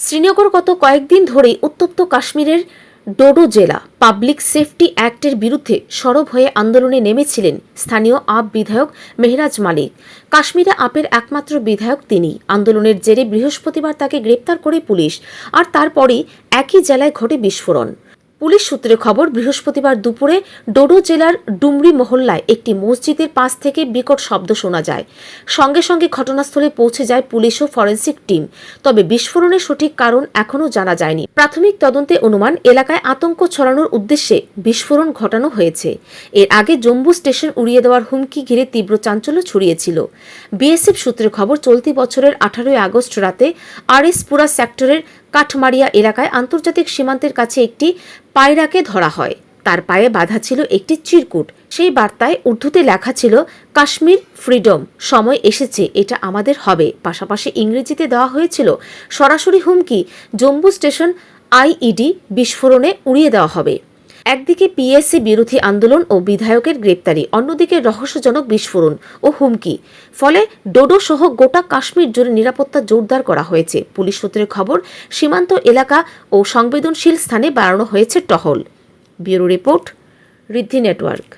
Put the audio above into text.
শ্রীনগর গত কয়েকদিন ধরেই উত্তপ্ত কাশ্মীরের ডোডো জেলা পাবলিক সেফটি অ্যাক্টের বিরুদ্ধে সরব হয়ে আন্দোলনে নেমেছিলেন স্থানীয় আপ বিধায়ক মেহরাজ মালিক। কাশ্মীরে আপের একমাত্র বিধায়ক তিনি। আন্দোলনের জেরে বৃহস্পতিবার তাকে গ্রেপ্তার করে পুলিশ, আর তারপরে একই জেলায় ঘটে বিস্ফোরণ। পুলিশ সূত্রে খবর, বৃহস্পতিবার দুপুরে ডোডো জেলার ডুমরি মহল্লায় একটি মসজিদের পাশ থেকে বিকট শব্দ শোনা যায়। সঙ্গে সঙ্গে ঘটনাস্থলে পৌঁছে যায় পুলিশ ও ফরেন্সিক টিম। তবে বিস্ফোরণের সঠিক কারণ এখনও জানা যায়নি। প্রাথমিক তদন্তে অনুমান, এলাকায় আতঙ্ক ছড়ানোর উদ্দেশ্যে বিস্ফোরণ ঘটানো হয়েছে। এর আগে জম্বু স্টেশন উড়িয়ে দেওয়ার হুমকি ঘিরে তীব্র চাঞ্চল্য ছড়িয়েছিল। বিএসএফ সূত্রে খবর, চলতি বছরের আঠারোই আগস্ট রাতে আরএসপুরা সেক্টরের কাঠমারিয়া এলাকায় আন্তর্জাতিক সীমান্তের কাছে একটি পায়রাকে ধরা হয়। তার পায়ে বাধা ছিল একটি চিরকুট। সেই বার্তায় উর্দুতে লেখা ছিল, কাশ্মীর ফ্রিডম, সময় এসেছে, এটা আমাদের হবে। পাশাপাশি ইংরেজিতে দেওয়া হয়েছিল, সরাসরি হুমকি জম্বু স্টেশন আইইডি বিস্ফোরণে উড়িয়ে দেওয়া হবে। একদিকে পিএসসি বিরোধী আন্দোলন ও বিধায়কের গ্রেপ্তারি, অন্যদিকে রহস্যজনক বিস্ফোরণ ও হুমকি। ফলে ডোডো সহ গোটা কাশ্মীর জুড়ে নিরাপত্তা জোরদার করা হয়েছে। পুলিশ সূত্রের খবর, সীমান্ত এলাকা ও সংবেদনশীল স্থানে বাড়ানো হয়েছে টহল। Bureau report, Riddhi network.